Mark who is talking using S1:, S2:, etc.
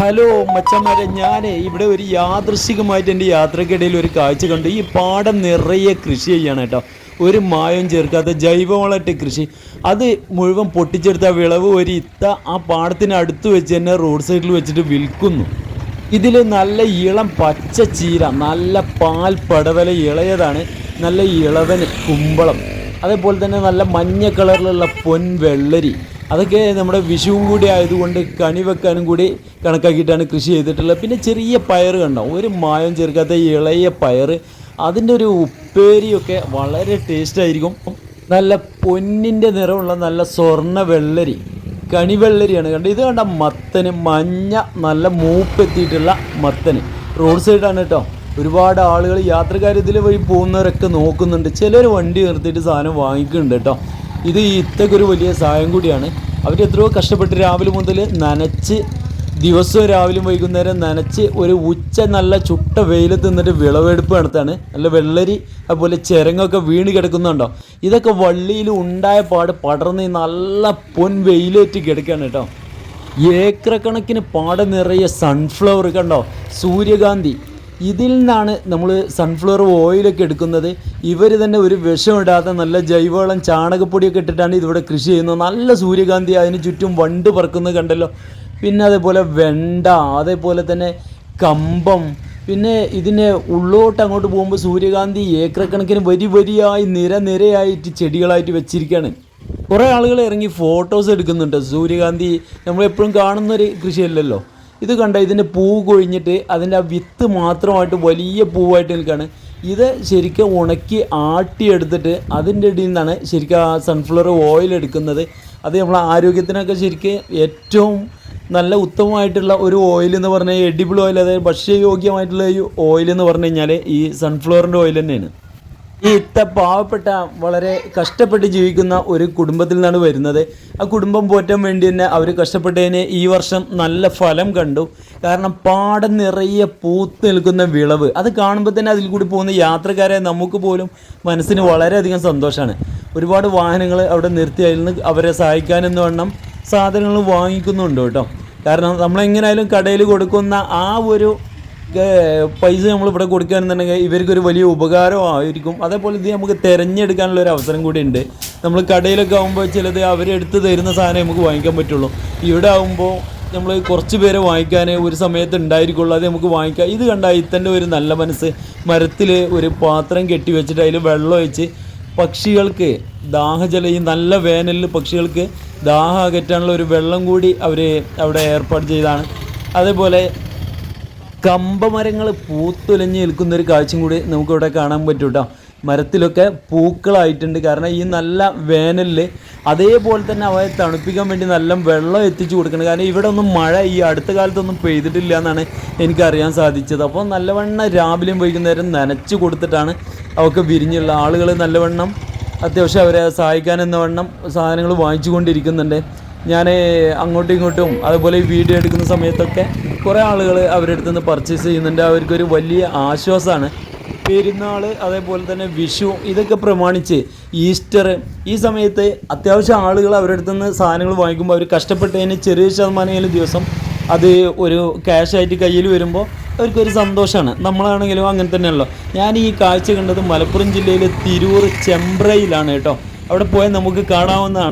S1: Hello മച്ചന്മാരെ ഞാൻ ഇവിടെ ഒരു യാദൃശികമായിട്ട് എന്റെ യാത്രക്കിടയിൽ ഒരു കാഴ്ച കണ്ടു. ഈ പാടം നിറയെ കൃഷി ചെയ്യാണ് കേട്ടോ. ഒരു മായം ചേർക്കാത്ത ജൈവവളട്ട് കൃഷി. അത് മുഴുവൻ പൊട്ടിച്ചെടുത്ത വിളവ് ഒരു ഇത്ത ആ പാടത്തിന് അടുത്ത് വെച്ച് തന്നെ റോഡ് സൈഡിൽ വെച്ചിട്ട് വിൽക്കുന്നു. ഇതിൽ നല്ല ഇളം പച്ച ചീര നല്ല പാൽ പടവല ഇളയതാണ്. നല്ല ഇളവൻ കുമ്പളം. അതേപോലെ തന്നെ നല്ല മഞ്ഞ കളറിലുള്ള പൊൻ വെള്ളരി അതൊക്കെ നമ്മുടെ വിഷുവും കൂടി ആയതുകൊണ്ട് കണി വെക്കാനും കൂടി കണക്കാക്കിയിട്ടാണ് കൃഷി ചെയ്തിട്ടുള്ളത്. പിന്നെ ചെറിയ പയർ കണ്ടോ? ഒരു മായം ചേർക്കാത്ത ഇളയ പയർ അതിന്റെ ഒരു ഉപ്പേരിയൊക്കെ വളരെ ടേസ്റ്റ് ആയിരിക്കും. നല്ല പൊന്നിന്റെ നിറമുള്ള നല്ല സ്വർണ വെള്ളരി കണിവെള്ളരിയാണ് കണ്ടത്. ഇത് കണ്ട മത്തന് മഞ്ഞ നല്ല മൂപ്പെത്തിയിട്ടുള്ള മത്തന്. റോഡ് സൈഡാണ് കേട്ടോ. ഒരുപാട് ആളുകൾ യാത്രക്കാർ വഴി പോകുന്നവരൊക്കെ നോക്കുന്നുണ്ട്. ചിലർ വണ്ടി നിർത്തിയിട്ട് സാധനം വാങ്ങിക്കുന്നുണ്ട് കേട്ടോ. ഇത് ഇത്തക്കൊരു വലിയ സഹായം കൂടിയാണ്. അവർ എത്രയോ കഷ്ടപ്പെട്ട് രാവിലെ മുതൽ നനച്ച് ദിവസവും രാവിലെയും വൈകുന്നേരം നനച്ച് ഒരു ഉച്ച നല്ല ചുട്ട വെയിലത്ത് നിന്നിട്ട് വിളവെടുപ്പ് നടത്താണ്. നല്ല വെള്ളരി അതുപോലെ ചിരങ്ങൊക്കെ വീണ് കിടക്കുന്നുണ്ടോ? ഇതൊക്കെ വള്ളിയിൽ ഉണ്ടായ പാട് പടർന്ന് നല്ല പൊൻ വെയിലേറ്റ് കിടക്കുകയാണ് കേട്ടോ. ഏക്കറക്കണക്കിന് കണക്കിന് പാടം നിറയെ സൺഫ്ലവർ കണ്ടോ? സൂര്യകാന്തി. ഇതിൽ നിന്നാണ് നമ്മൾ സൺഫ്ലവർ ഓയിലൊക്കെ എടുക്കുന്നത്. ഇവർ തന്നെ ഒരു വിഷമിടാതെ നല്ല ജൈവവളം ചാണകപ്പൊടിയൊക്കെ ഇട്ടിട്ടാണ് ഇതിവിടെ കൃഷി ചെയ്യുന്നത്. നല്ല സൂര്യകാന്തി അതിന് ചുറ്റും വണ്ട് പറക്കുന്നത് കണ്ടല്ലോ. പിന്നെ അതേപോലെ വെണ്ട അതേപോലെ തന്നെ കമ്പം. പിന്നെ ഇതിനെ ഉള്ളോട്ട് അങ്ങോട്ട് പോകുമ്പോൾ സൂര്യകാന്തി ഏക്കറക്കണക്കിന് കണക്കിന് വരി വരിയായി നിര നിരയായിട്ട് ചെടികളായിട്ട് വെച്ചിരിക്കുകയാണ് കുറേ ആളുകൾ ഇറങ്ങി ഫോട്ടോസ് എടുക്കുന്നുണ്ട്. സൂര്യകാന്തി നമ്മളെപ്പോഴും കാണുന്നൊരു കൃഷിയല്ലല്ലോ. ഇത് കണ്ട ഇതിന്റെ പൂ കൊഴിഞ്ഞിട്ട് അതിന്റെ ആ വിത്ത് മാത്രമായിട്ട് വലിയ പൂവായിട്ട് നിൽക്കുകയാണ്. ഇത് ശരിക്കും ഉണക്കി ആട്ടിയെടുത്തിട്ട് അതിന്റെ ഇടയിൽ നിന്നാണ് ശരിക്കും ആ സൺഫ്ലവർ ഓയിൽ എടുക്കുന്നത്. അത് നമ്മളെ ആരോഗ്യത്തിനൊക്കെ ശരിക്കും ഏറ്റവും നല്ല ഉത്തമമായിട്ടുള്ള ഒരു ഓയിൽ എന്ന് പറഞ്ഞാൽ എഡിബിൾ ഓയിൽ അതായത് ഭക്ഷ്യയോഗ്യമായിട്ടുള്ള ഈ ഓയിൽ എന്ന് പറഞ്ഞു കഴിഞ്ഞാൽ ഈ സൺഫ്ലവറിന്റെ ഓയിൽ തന്നെയാണ്. ഈ ഇത്ത പാവപ്പെട്ട വളരെ കഷ്ടപ്പെട്ട് ജീവിക്കുന്ന ഒരു കുടുംബത്തിൽ നിന്നാണ് വരുന്നത്. ആ കുടുംബം പോറ്റാൻ വേണ്ടി തന്നെ അവർ കഷ്ടപ്പെട്ടതിന് ഈ വർഷം നല്ല ഫലം കണ്ടു. കാരണം പാടം നിറയെ പൂത്ത് നിൽക്കുന്ന വിളവ്. അത് കാണുമ്പോൾ തന്നെ അതിൽ കൂടി പോകുന്ന യാത്രക്കാരെ നമുക്ക് പോലും മനസ്സിന് വളരെയധികം സന്തോഷമാണ് ഒരുപാട് വാഹനങ്ങൾ അവിടെ നിർത്തി അതിൽ നിന്ന് അവരെ സഹായിക്കാനെന്ന് വണ്ണം സാധനങ്ങൾ വാങ്ങിക്കുന്നുണ്ട് കേട്ടോ. കാരണം നമ്മളെങ്ങനെയായാലും കടയിൽ കൊടുക്കുന്ന ആ ഒരു പൈസ നമ്മൾ ഇവിടെ കൊടുക്കുകയാണെന്നുണ്ടെങ്കിൽ ഇവർക്കൊരു വലിയ ഉപകാരമായിരിക്കും അതേപോലെ ഇത് നമുക്ക് തിരഞ്ഞെടുക്കാനുള്ള ഒരു അവസരം കൂടി ഉണ്ട്. നമ്മൾ കടയിലൊക്കെ ആകുമ്പോൾ ചിലത് അവരെടുത്ത് തരുന്ന സാധനം നമുക്ക് വാങ്ങിക്കാൻ പറ്റുള്ളൂ. ഇവിടെ ആകുമ്പോൾ നമ്മൾ കുറച്ച് പേരെ വാങ്ങിക്കാൻ ഒരു സമയത്ത് ഉണ്ടായിരിക്കുള്ളൂ. അത് നമുക്ക് വാങ്ങിക്കാം ഇത് കണ്ട ഇത്തന്റെ ഒരു നല്ല മനസ്സ്. മരത്തിൽ ഒരു പാത്രം കെട്ടി വെച്ചിട്ട് അതിൽ വെള്ളം ഒഴിച്ച് പക്ഷികൾക്ക് ദാഹജല ഈ നല്ല വേനലിൽ പക്ഷികൾക്ക് ദാഹം അകറ്റാനുള്ള ഒരു വെള്ളം കൂടി അവർ അവിടെ ഏർപ്പാട് ചെയ്താണ്. അതേപോലെ കമ്പമരങ്ങൾ പൂത്തുലഞ്ഞ് നിൽക്കുന്ന ഒരു കാഴ്ചയും കൂടി നമുക്കിവിടെ കാണാൻ പറ്റും കേട്ടോ മരത്തിലൊക്കെ പൂക്കളായിട്ടുണ്ട്. കാരണം ഈ നല്ല വേനലിൽ അതേപോലെ തന്നെ അവയെ തണുപ്പിക്കാൻ വേണ്ടി നല്ല വെള്ളം എത്തിച്ചു കൊടുക്കണം. കാരണം ഇവിടെ ഒന്നും മഴ ഈ അടുത്ത കാലത്തൊന്നും പെയ്തിട്ടില്ല എന്നാണ് എനിക്കറിയാൻ സാധിച്ചത്. അപ്പോൾ നല്ലവണ്ണം രാവിലെയും വൈകുന്നേരം നനച്ചു കൊടുത്തിട്ടാണ് അവർക്ക് വിരിഞ്ഞുള്ള ആളുകൾ നല്ലവണ്ണം അത്യാവശ്യം അവരെ സഹായിക്കാൻ വണ്ണം സാധനങ്ങൾ വാങ്ങിച്ചു കൊണ്ടിരിക്കുന്നുണ്ട്. ഞാൻ അങ്ങോട്ടും ഇങ്ങോട്ടും അതുപോലെ ഈ വീഡിയോ എടുക്കുന്ന സമയത്തൊക്കെ കുറേ ആളുകൾ അവരുടെ അടുത്ത് നിന്ന് പർച്ചേസ് ചെയ്യുന്നുണ്ട്. അവർക്കൊരു വലിയ ആശ്വാസമാണ്. പെരുന്നാൾ അതേപോലെ തന്നെ വിഷു ഇതൊക്കെ പ്രമാണിച്ച് ഈസ്റ്റർ ഈ സമയത്ത് അത്യാവശ്യം ആളുകൾ അവരുടെ അടുത്ത് നിന്ന് സാധനങ്ങൾ വാങ്ങിക്കുമ്പോൾ അവർ കഷ്ടപ്പെട്ടതിന് ചെറിയ ശതമാനം ദിവസം അത് ഒരു ക്യാഷായിട്ട് കയ്യിൽ വരുമ്പോൾ അവർക്കൊരു സന്തോഷമാണ്. നമ്മളാണെങ്കിലും അങ്ങനെ തന്നെയല്ലോ ഞാൻ ഈ കാഴ്ച കണ്ടത് മലപ്പുറം ജില്ലയിലെ തിരൂർ ചെമ്പ്രയിലാണ് കേട്ടോ. അവിടെ പോയാൽ നമുക്ക് കാണാവുന്നതാണ്.